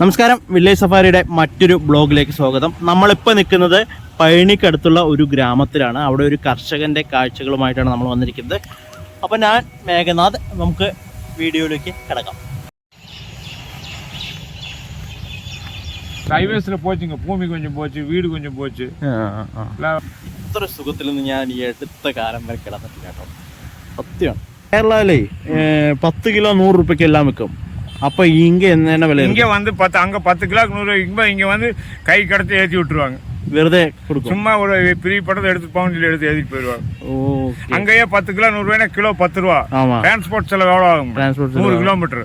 നമസ്കാരം വില്ലേജ് സഫാരിയുടെ മറ്റൊരു ബ്ലോഗിലേക്ക് സ്വാഗതം. നമ്മളിപ്പോൾ നിൽക്കുന്നത് പഴനിക്കടുത്തുള്ള ഒരു ഗ്രാമത്തിലാണ്. അവിടെ ഒരു കർഷകന്റെ കാഴ്ചകളുമായിട്ടാണ് നമ്മൾ വന്നിരിക്കുന്നത്. അപ്പോൾ ഞാൻ മേഘനാഥ് നമുക്ക് വീഡിയോയിലേക്ക് കിടക്കാം. ഹൈവേസിൽ പോച്ചുങ്ക ഭൂമി വീട് ഇത്ര സുഖത്തിലൊന്നും ഞാൻ ഈ അടുത്ത കാലം വരെ കിടന്നിട്ടില്ല കേട്ടോ. സത്യമാണ് കേരളയിലേ പത്ത് കിലോ നൂറ് റുപ്യക്കെല്ലാം വെക്കും அப்போ இங்கே என்ன விலை இங்கே வந்து பத்து அங்க பத்து கிலோக்கு நூறு இங்கே வந்து கை கடத்தி ஏற்றி விட்டுருவாங்க. விரதே கொடுக்கும். சும்மா ஒரு பிரி எடுத்து போகணும்னு சொல்லி எடுத்து ஏற்றிட்டு போயிடுவாங்க. ஓ அங்கேயே பத்து கிலோ நூறுரூவாய்னா கிலோ பத்து ரூபா. டிரான்ஸ்போர்ட் செலவு எவ்வளோ ஆகும்? டிரான்ஸ்போர்ட் நூறு கிலோமீட்டர்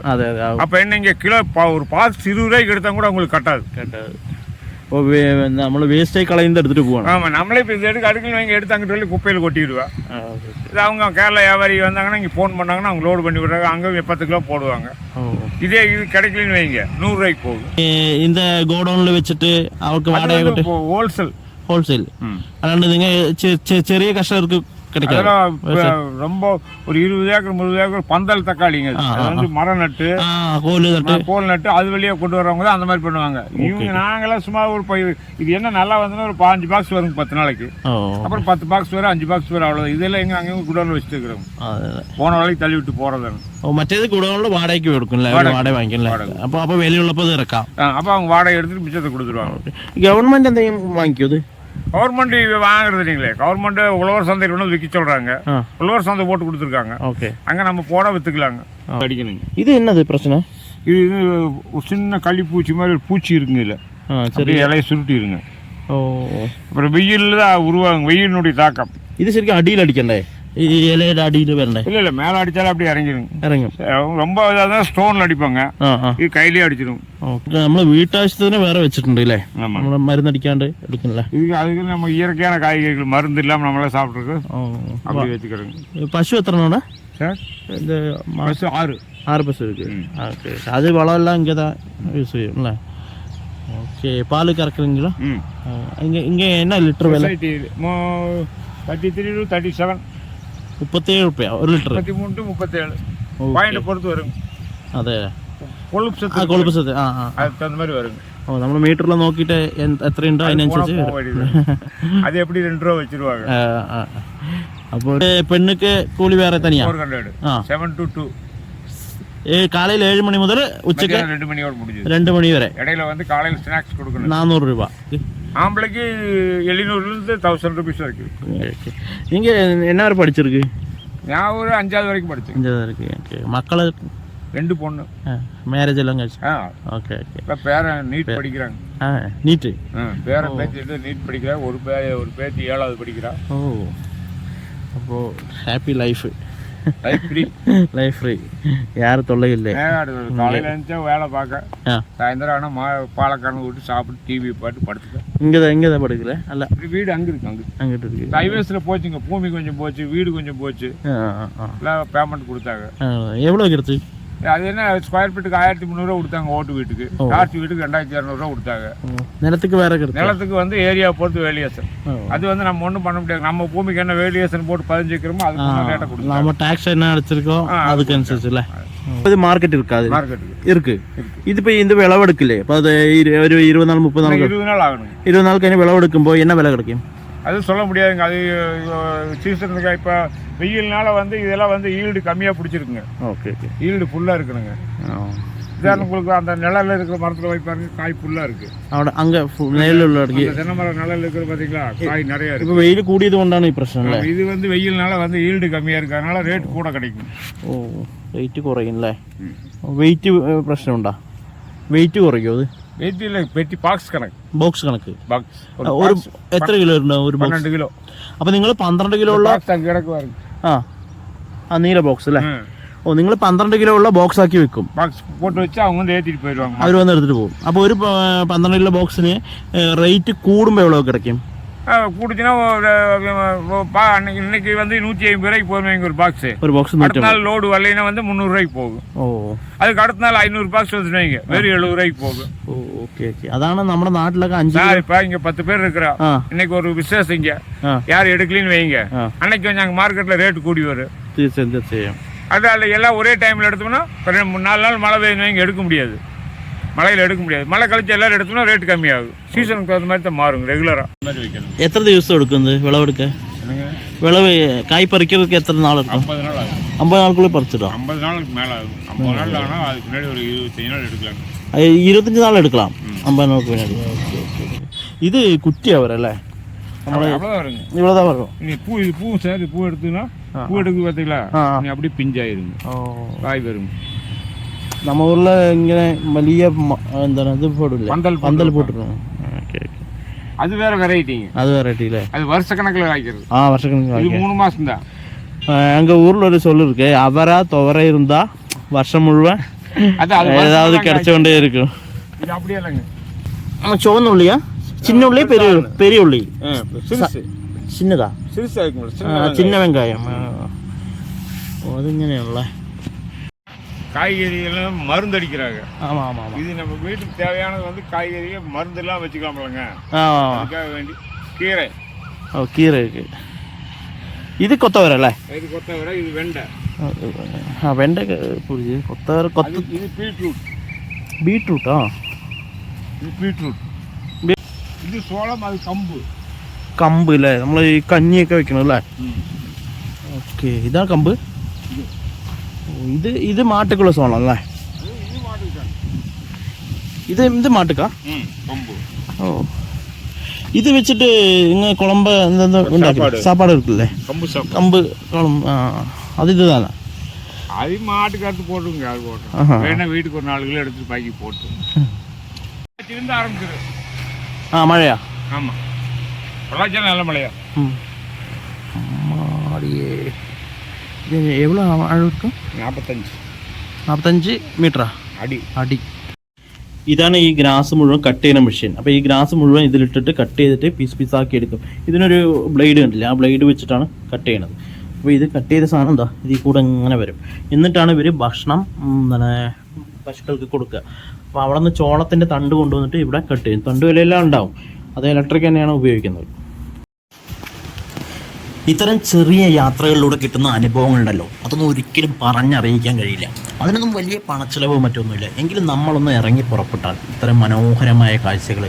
அப்போ என்ன இங்கே கிலோ ஒரு பாத்து இருபது ரூபாய்க்கு எடுத்தா கூட உங்களுக்கு கட்டாது. கட்டாது. നമ്മൾ വേസ്റ്റ് ആയി കളയുന്നത് എടുത്തിട്ട് പോവാണ് ஆமா நம்மளே இப்போ இது எடுக்க அடுக்கல வாங்கி எடுத்து அங்கிட்டு சொல்லி குப்பையில் கொட்டிடுவா இது அவங்க கேரளா வியாபாரி வந்தாங்கன்னா இங்கே ஃபோன் பண்ணாங்கன்னா அவங்க லோடு பண்ணி விடுறாங்க அங்கே பத்து கிலோ போடுவாங்க இதே இது கிடைக்கலன்னு வைங்க நூறுரூவாய்க்கு போகும் இந்த கோடவுனில் വെച്ചിട്ട് അവർക്ക് വാടക കിട്ടും ஹோல்சேல் ഹോൾസെയിൽ അല്ലാണ്ട് നിങ്ങൾ ചെറിയ കർഷകർക്ക് கிடைக்காது. ரொம்ப ஒரு இருபது ஏக்கர் முப்பது ஏக்கர் பந்தல் தக்காளிங்க. மரம் நட்டு கோல் நட்டு. கோல் நட்டு அது வெளியே கொண்டு வரவங்க தான் அந்த மாதிரி பண்ணுவாங்க. இவங்க நாங்களாம் சும்மா ஒரு இது என்ன நல்லா வந்ததுன்னா ஒரு பாஞ்சு பாக்ஸ் வரும் பத்து நாளைக்கு. அப்புறம் பத்து பாக்ஸ் வரும் அஞ்சு பாக்ஸ் வரும் அவ்வளோ இதெல்லாம் எங்க அங்கேயும் குடோன் வச்சிருக்கிறோம் போன வேலைக்கு தள்ளி விட்டு போகிறதானு മറ്റേത് കൂടുതലുള്ള വാടകയ്ക്ക് வாடகை വാടക அப்போ അപ്പോൾ അപ്പോൾ വിലയുള്ളപ്പോൾ ഇത് ഇറക്കാം അപ്പോൾ വാടക എടുത്തിട്ട് മിച്ചത്തെ കൊടുത്തിട്ട് ഗവൺമെന്റ് എന്തെങ്കിലും വാങ്ങിക്കൂ கவர்மெண்ட் வாங்குறது இல்லைங்களே. கவர்மெண்ட் உழவர் சந்தையில் ஒன்று விற்க சொல்கிறாங்க உழவர் சந்தை போட்டு கொடுத்துருக்காங்க. ஓகே. அங்கே நம்ம போட விற்றுக்கலாங்க அடிக்கணுங்க. இது என்னது பிரச்சனை? இது சின்ன களிப்பூச்சி மாதிரி பூச்சி இருக்குங்க இதில். சரி. இலையை சுருட்டிடுங்க. ஓ. அப்புறம் வெயிலில் தான் உருவாகுங்க. வெயிலினுடைய தாக்கம். இது சரிக்கும் அடியில் அடிக்கண்டே? ഈ ഇലയുടെ അടിയിൽ വരണ്ടേ இல்லை இல்லை மேலே அடித்தாலும் அப்படியே இறங்கிடுங்க ഇറങ്ങും அவங்க ரொம்ப இதாக தான் ஸ்டோனில் அடிப்பாங்க ആ ആ இது கையிலேயே அடிச்சிடும் ഓക്കെ നമ്മൾ വീട്ടാവശ്യത്തിന് വേറെ വെച്ചിട്ടുണ്ട് അല്ലേ ஆமாம் നമ്മൾ മരുന്നടിക്കാണ്ട് എടുക്കണല്ലേ இதுக்கு அதுக்கு நம்ம இயற்கையான காய்கறிகள் மருந்து இல்லாமல் நம்மளே சாப்பிட்ருக்கு ഓ அப்படி வச்சுக்கிறோங்க പശു എത്ര എണ്ണ சார் ഇത് മ- பஸ் ஆறு ആറ് പശു இருக்கு ഓക്കെ அது வளம்லாம் இங்கே தான் யூஸ் செய்யும்ல ஓகே பால் கறக்குறீங்களா ம் இங்கே இங்கே என்ன லிட்டர் விலை society thirty three to thirty seven முப்பத்தேழு ருப்பியா ஒரு லிட்டர் முப்பத்தி மூணு டு முப்பத்தேழு ஓகே. பாயிண்ட் பொறுத்து வருங்க അതെ கொழுப்பு ആ சத்து കൊഴുപ്പ് സത്ത് ആ ആ அதுக்கு தகுந்த மாதிரி வருங்க ഓ നമ്മൾ മീറ്ററിൽ നോക്കിയിട്ട് എന്ത് എത്രയുണ്ടോ അതിനനുസരിച്ച് போனா போக வேண்டியது. அது எப்படி ரெண்டு ரூபா வச்சிருவாங்க ആ, ആ, ആ. അപ്പോൾ പെണ്ണുക്ക് കൂലി വേറെ തനിയാ ஃபோர் ஹண்ட்ரட் ആ செவன் டு டூ ഏ കാലയിൽ ഏഴ് മണി മുതൽ ഉച്ചയ്ക്ക് ரெண்டு மணியோட முடிஞ்சது രണ്ട് മണി വരെ இடையில வந்து காலையில் ஸ்நாக்ஸ் கொடுக்கணும் നാനൂറ് രൂപ ஆம்பளைக்கு எழுநூறுலேருந்து தௌசண்ட் ருபீஸ் வரைக்கும். ஓகே. நீங்க என்ன வரை படிச்சிருக்கு? நான் ஒரு அஞ்சாவது வரைக்கும் படித்தேன் அஞ்சாவது இருக்கு ஓகே. மக்களை ரெண்டு பொண்ணு. மேரேஜ் எல்லாம் கழிச்சு ஆ. Okay okay. இப்போ பேரன் நீட் படிக்கிறாங்க. ஆ நீட்டு? ஆ பேரன் பேத்தி வந்து நீட் படிக்கிறா. ஒரு பே ஒரு பேத்தி ஏழாவது படிக்கிறா. ஓ. அப்போ ஹாப்பி லைஃப் லைஃப் ஃப்ரீ யாரும் தொல்லை இல்லை காலையில் இருந்துச்சா வேலை பார்க்க. சாயந்தரம் ஆனால் மா பாலக்காரங்க விட்டு சாப்பிட்டு டிவி பாட்டு படுத்துக்க இங்கே தான் இங்கே தான் படுக்கல? அல்ல. வீடு அங்கே இருக்கு அங்கே அங்கிட்டு இருக்கு. ஹைவேஸில் போச்சுங்க. பூமி கொஞ்சம் போச்சு வீடு கொஞ்சம் போச்சு. பேமெண்ட் கொடுத்தாங்க. எவ்வளோ கிடைச்சு அது என்ன ஸ்கொயர் ஃபீட்டுக்கு ஆயிரத்தி முந்நூறுரூவா கொடுத்தாங்க ஓட்டு வீட்டுக்கு. காசு வீட்டுக்கு ரெண்டாயிரத்தி இரநூறுவா கொடுத்தாங்க. நிலத்துக்கு வேற நிலத்துக்கு வந்து ஏரியா பொறுத்து வேலியேஷன் அது வந்து நம்ம ஒன்றும் பண்ண முடியாது. நம்ம பூமிக்கு என்ன வேலியேஷன் போட்டு பதிஞ்சுக்கிறோமோ அதுக்கு ரேட்டை கொடுக்கலாம் நம்ம டாக்ஸ் என்ன அடிச்சிருக்கோம்? அதுக்கு அனுசரிச்சுல இது மார்க்கெட் இருக்காது இருக்கு. இது இப்போ இந்த விளவெடுக்கலையே இப்போ அது ஒரு இருபது நாள் முப்பது நாள் இருபது நாள் ஆகணும் இருபது நாள் கழிஞ்சு விளவெடுக்கும்போது என்ன விலை கிடைக்கும்? அது சொல்ல முடியாதுங்க. அது சீசனுக்கு இப்போ வெயில்னால வந்து இதெல்லாம் வந்து ஈல்டு கம்மியாக பிடிச்சிருக்குங்க ஓகே ஓகே ஈல்டு ஃபுல்லாக இருக்குனுங்க உதாரணம் உங்களுக்கு அந்த நிழல்ல இருக்கிற மரத்தில் வைப்பாருங்க காய் ஃபுல்லாக இருக்கு അവിടെ അങ്ങ് നെല്ലുള്ള அந்த தென்னை மரம் நிழல் இருக்கிற பார்த்தீங்களா காய் நிறைய இருக்கு ഇപ്പൊ വെയിൽ കൂടിയത് കൊണ്ടാണ് ഈ പ്രശ്നം അല്ലേ இது வந்து வெயில்னால வந்து ஈல்டு கம்மியாக இருக்கு அதனால ரேட் கூட கிடைக்கும் ഓ വെയിറ്റ് കുറയും അല്ലേ വെയിറ്റ് പ്രശ്നമുണ്ടോ വെയിറ്റ് കുറയോ അത് வெயிட் இல்லை பெட்டி பாக்ஸ் கணக்கு ബോക്സ് കണക്ക് பாக்ஸ் ഒരു എത്ര കിലോ ഉണ്ടാവും ഒരു ബോക്സ് பன்னெண்டு கிலோ അപ്പൊ നിങ്ങൾ പന്ത്രണ്ട് കിലോ ഉള്ള பாக்ஸ் அங்கே கிடக்கு பாருங்க ആ. ആ നീല ബോക്സ് അല്ലേ ഓ നിങ്ങൾ പന്ത്രണ്ട് കിലോ ഉള്ള ബോക്സ് ആക്കി വെക്കും. ബോക്സ് അവർ വന്ന് എടുത്തിട്ട് പോകും. അപ്പോൾ ഒരു പന്ത്രണ്ട് കിലോ ബോക്സിന് റേറ്റ് കൂടുമ്പോൾ എവിടെ കിടക്കും? கூடுச்சுன்னா இன்னைக்கு வந்து நூற்றி ஐம்பது ரூபாய்க்கு போகுது ஒரு பாக்ஸ் ஒரு பாக்ஸ் அடுத்த நாள் லோடு வரலைன்னா வந்து முந்நூறுரூவாய்க்கு போகும். ஓ. அதுக்கு அடுத்த நாள் ஐநூறு பாக்ஸ் வந்துடுவீங்க வெறும் எழுபதுரூவாய்க்கு போகும். Okay okay. அதான் நம்ம நாட்டிலக்கு அஞ்சு இப்போ இங்கே பத்து பேர் இருக்கிறோம். இன்னைக்கு ஒரு விசேஷம் இங்கே. யார் எடுக்கலன்னு வைங்க. அன்னைக்கு கொஞ்சம் அங்கே மார்க்கெட்டில் ரேட்டு கூடி வரும். சரி சரி அதான் எல்லாம் ஒரே டைமில் எடுத்தோம்னா மூணு நாலு நாள் மழை பெய்யுங்க எடுக்க முடியாது. மழையில் எடுக்க முடியாது. மழை கழிச்சு எல்லோரும் எடுத்தோம்னா ரேட் கம்மியாகும். சீசனுக்கு தகுந்த மாதிரி தான் மாறுங்க ரெகுலராக எத்தனை திவசம் எடுக்கும் இந்த விளவெடுக்க விளவு காய் பறிக்கிறதுக்கு எத்தனை நாள் இருக்கும்? ஐம்பது நாள் ஆகும். ஐம்பது நாளுக்குள்ளே பறிச்சிடும் ஐம்பது நாளுக்கு மேலே ஆகும். ஐம்பது நாள் ஆனால் அதுக்கு முன்னாடி ஒரு இருபத்தஞ்சு நாள் எடுக்கலாம். இருபத்தஞ்சு நாள் எடுக்கலாம். ஐம்பது நாளுக்கு முன்னாடி. இது குட்டி அவரல்ல இவ்வளோதான் வரும். நீ பூ இது பூ சார் பூ எடுத்துன்னா பூ எடுக்க பார்த்தீங்களா? அப்படி பிஞ்சாயிருங்க. காய் வரும். நம்ம ஊரில் இங்கே மல்லியாக இந்த இது போடல பந்தல் பந்தல் போட்டுருவோம். ஓகே ஓகே அது வேற வெரைட்டிங்க அது வெரைட்டியில் அது வருஷ கணக்கில் ஆ வருஷ இது மூணு மாதம் தான் எங்கள் ஊரில் ஒரு சொல் இருக்கு. அவரா துவரை இருந்தால் வருஷம் முழுவன் ஏதாவது கிடைச்ச கொண்டே இருக்கும். இது அப்படியே இல்லைங்க. ஆமாம் சிவந்த உள்ளியா? சின்ன உள்ளி பெரிய பெரிய உள்ளி. சின்னதா? சின்னதா சின்ன வெங்காயம். അതിങ്ങനെയുള്ള காய்கறிகளும் மருந்து அடிக்கிறாங்க ஆமாம் ஆமாம் ஆமாம் இது நம்ம வீட்டுக்கு தேவையானது வந்து காய்கறிகள் மருந்தெல்லாம் வச்சுக்காமலங்க அதுக்காக வேண்டி கீரை. ஓ கீரை இருக்கு. இது கொத்தவரைல? இது கொத்தவரை இது வெண்டை. ஆ வெண்டை புரியுது. கொத்தவரை கொத்து. இது பீட்ரூட். பீட்ரூட்டா? இது பீட்ரூட். இது சோளம் அது கம்பு. கம்பு இல்லை നമ്മൾ ഈ കഞ്ഞിയൊക്കെ ஓகே இதான் கம்பு இது இது மாட்டுக்குள்ளே சோளம்ல. இது இந்த மாட்டுக்கா? ஓ. இது வச்சுட்டு இங்கே குழம்ப இந்த சாப்பாடு. இருக்குல்ல? கம்பு கம்பு குழம்பு அது இதுதானே. அது மாட்டுக்காரத்து போட்டுங்க அது போட்டு. வேணா வீட்டுக்கு ஒரு நாலு கிலோ எடுத்துட்டு பாக்கி போட்டு. திரும்ப ஆரம்பிச்சிடும் ஆ மழையா? ஆமாம் நல்ல மழையா? ம். இது எவ்வளோ அழுக்கும் നാൽപ്പത്തഞ്ച് നാൽപ്പത്തഞ്ച് മീറ്ററാ? അടി. അടി. ഇതാണ് ഈ ഗ്രാസ് മുഴുവൻ കട്ട് ചെയ്യുന്ന മെഷീൻ. അപ്പോൾ ഈ ഗ്രാസ് മുഴുവൻ ഇതിലിട്ടിട്ട് കട്ട് ചെയ്തിട്ട് പീസ് പീസാക്കി എടുക്കും. ഇതിനൊരു ബ്ലേഡ് കണ്ടില്ല? ആ ബ്ലേഡ് വെച്ചിട്ടാണ് കട്ട് ചെയ്യണത് അപ്പോൾ ഇത് കട്ട് ചെയ്ത സാധനം എന്താ? ഇതിൽ കൂടെ ഇങ്ങനെ വരും. എന്നിട്ടാണ് ഇവർ ഭക്ഷണം എന്താണ് പശുക്കൾക്ക് കൊടുക്കുക. അപ്പോൾ അവിടെ നിന്ന് ചോളത്തിന്റെ തണ്ട് കൊണ്ടുവന്നിട്ട് ഇവിടെ കട്ട് ചെയ്യും. തണ്ട് വിലയെല്ലാം ഉണ്ടാവും. അത് ഇലക്ട്രിക് തന്നെയാണ് ഉപയോഗിക്കുന്നത്. ഇത്തരം ചെറിയ യാത്രകളിലൂടെ കിട്ടുന്ന അനുഭവങ്ങളുണ്ടല്ലോ. അതൊന്നും ഒരിക്കലും പറഞ്ഞറിയിക്കാൻ കഴിയില്ല. അതിനൊന്നും വലിയ പണച്ചിലവോ മറ്റൊന്നുമില്ല. എങ്കിലും നമ്മളൊന്ന് ഇറങ്ങി പുറപ്പെട്ടാൽ ഇത്തരം മനോഹരമായ കാഴ്ചകൾ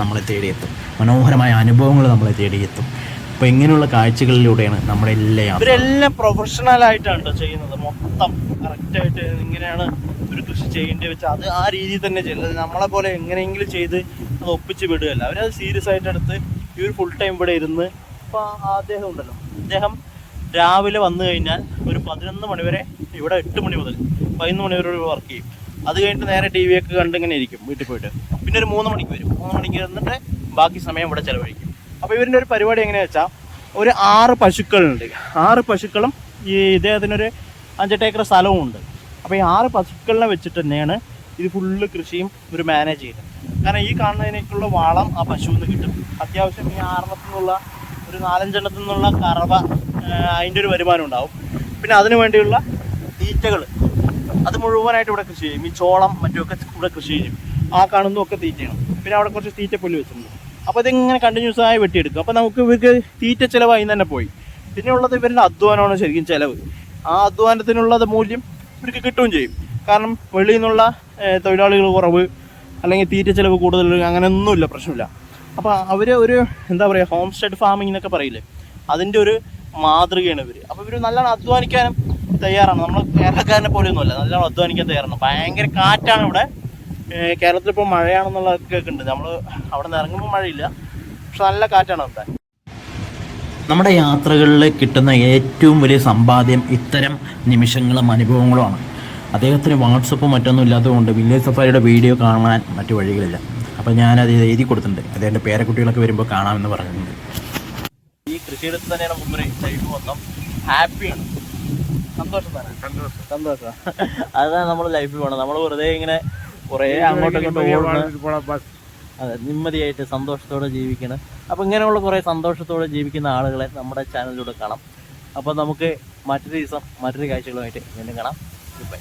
നമ്മളെ തേടിയെത്തും. മനോഹരമായ അനുഭവങ്ങൾ നമ്മളെ തേടിയെത്തും. അപ്പോൾ ഇങ്ങനെയുള്ള കാഴ്ചകളിലൂടെയാണ് നമ്മുടെ എല്ലാം ഇവരെല്ലാം പ്രൊഫഷണൽ ആയിട്ടാണ് ചെയ്യുന്നത്. മൊത്തം കറക്റ്റായിട്ട് ഇങ്ങനെയാണ് ഒരു കൃഷി ചെയ്യേണ്ടി വെച്ചാൽ അത് ആ രീതിയിൽ തന്നെ ചെയ്യുന്നത്. നമ്മളെ പോലെ എങ്ങനെയെങ്കിലും ചെയ്ത് അത് ഒപ്പിച്ച് വിടുകയല്ല. അവരത് സീരിയസ് ആയിട്ട് എടുത്ത് ഈ ഒരു ഫുൾ ടൈം ഇവിടെ ഇരുന്ന് ഇപ്പോൾ അദ്ദേഹം ഉണ്ടല്ലോ. അദ്ദേഹം രാവിലെ വന്നു കഴിഞ്ഞാൽ ഒരു പതിനൊന്ന് മണിവരെ ഇവിടെ എട്ട് മണി മുതൽ പതിനൊന്ന് മണി വരെ വർക്ക് ചെയ്യും. അത് കഴിഞ്ഞിട്ട് നേരെ ടി വി ഒക്കെ കണ്ട് ഇരിക്കും വീട്ടിൽ പോയിട്ട്. പിന്നെ ഒരു മൂന്ന് മണിക്ക് വരും. മൂന്ന് മണിക്ക് വന്നിട്ട് ബാക്കി സമയം ഇവിടെ ചിലവഴിക്കും. അപ്പോൾ ഇവരിന്റെ ഒരു പരിപാടി എങ്ങനെയാണെന്ന് വെച്ചാൽ ഒരു ആറ് പശുക്കളുണ്ട്. ആറ് പശുക്കളും ഈ ഇദ്ദേഹത്തിനൊരു അഞ്ചെട്ട് ഏക്കർ സ്ഥലവും ഉണ്ട് അപ്പോൾ ഈ ആറ് പശുക്കളിനെ വെച്ചിട്ട് തന്നെയാണ് ഇത് ഫുള്ള് കൃഷിയും ഇവർ മാനേജ് ചെയ്യുന്നത്. കാരണം ഈ കാണുന്നതിനേക്കുള്ള വളം ആ പശുവിൽ നിന്ന് കിട്ടും. അത്യാവശ്യം ഈ നിന്നുള്ള ഒരു നാലഞ്ചെണ്ണത്തിൽ നിന്നുള്ള കറവ അതിന്റെ ഒരു വരുമാനം ഉണ്ടാവും. പിന്നെ അതിനു വേണ്ടിയുള്ള തീറ്റകൾ അത് മുഴുവനായിട്ട് ഇവിടെ കൃഷി ചെയ്യും. ഈ ചോളം മറ്റുമൊക്കെ ഇവിടെ കൃഷി ചെയ്യും. ആ കാണുന്നതൊക്കെ തീറ്റയാണ്. പിന്നെ അവിടെ കുറച്ച് തീറ്റപ്പുല്ല് വെച്ചിട്ടുണ്ട്. അപ്പോൾ ഇതിങ്ങനെ കണ്ടിന്യൂസ് ആയി വെട്ടിയെടുക്കും. അപ്പോൾ നമുക്ക് ഇവർക്ക് തീറ്റ ചിലവായി തന്നെ പോയി. പിന്നെ ഉള്ളത് ഇവരുടെ അധ്വാനമാണ് ശരിക്കും ചിലവ്. ആ അധ്വാനത്തിനുള്ളത് മൂല്യം ഇവർക്ക് കിട്ടുകയും ചെയ്യും. കാരണം വെളിയിൽ നിന്നുള്ള തൊഴിലാളികൾ കുറവ് അല്ലെങ്കിൽ തീറ്റ ചിലവ് കൂടുതൽ അങ്ങനെയൊന്നുമില്ല പ്രശ്നമില്ല. അപ്പോൾ അവർ ഒരു എന്താ പറയുക ഹോം സ്റ്റെഡ് ഫാമിംഗ് എന്നൊക്കെ പറയില്ലേ? അതിന്റെ ഒരു മാതൃകയാണ് ഇവർ അപ്പോൾ ഇവർ നല്ലോണം അധ്വാനിക്കാനും തയ്യാറാണ്. നമ്മൾ കേരളക്കാരനെ പോലെയൊന്നുമല്ല നല്ലോണം അധ്വാനിക്കാൻ തയ്യാറാണ്. ഭയങ്കര കാറ്റാണ് ഇവിടെ. കേരളത്തിൽ ഇപ്പോൾ മഴയാണെന്നുള്ളതൊക്കെ ഉണ്ട് നമ്മൾ അവിടെ നിന്ന് ഇറങ്ങുമ്പോൾ മഴയില്ല. പക്ഷെ നല്ല കാറ്റാണ് അവിടെ. നമ്മുടെ യാത്രകളിൽ കിട്ടുന്ന ഏറ്റവും വലിയ സമ്പാദ്യം ഇത്തരം നിമിഷങ്ങളും അനുഭവങ്ങളുമാണ്. അദ്ദേഹത്തിന് വാട്സപ്പും മറ്റൊന്നും ഇല്ലാത്തതുകൊണ്ട് വില്ലേജ് സഫാരിയുടെ വീഡിയോ കാണാൻ മറ്റു വഴികളില്ല. അപ്പം ഞാനത് എഴുതി കൊടുത്തിട്ടുണ്ട്. അത് എന്റെ പേരക്കുട്ടികളൊക്കെ വരുമ്പോൾ കാണാമെന്ന് പറഞ്ഞിട്ടുണ്ട്. ഈ കൃഷിയിടത്ത് തന്നെയാണ് മുമ്പ് ലൈഫ് മൊത്തം ഹാപ്പിയാണ് സന്തോഷം സന്തോഷം. അതാണ് നമ്മൾ ലൈഫിൽ വേണം നമ്മൾ വെറുതെ ഇങ്ങനെ കുറേ അങ്ങോട്ടൊക്കെ അതെ നിമ്മതിയായിട്ട് സന്തോഷത്തോടെ ജീവിക്കണം. അപ്പോൾ ഇങ്ങനെയുള്ള കുറേ സന്തോഷത്തോടെ ജീവിക്കുന്ന ആളുകളെ നമ്മുടെ ചാനലിലൂടെ കാണാം. അപ്പോൾ നമുക്ക് മറ്റൊരു ദിവസം മറ്റൊരു കാഴ്ചകളുമായിട്ട് വീണ്ടും കാണാം. ബൈ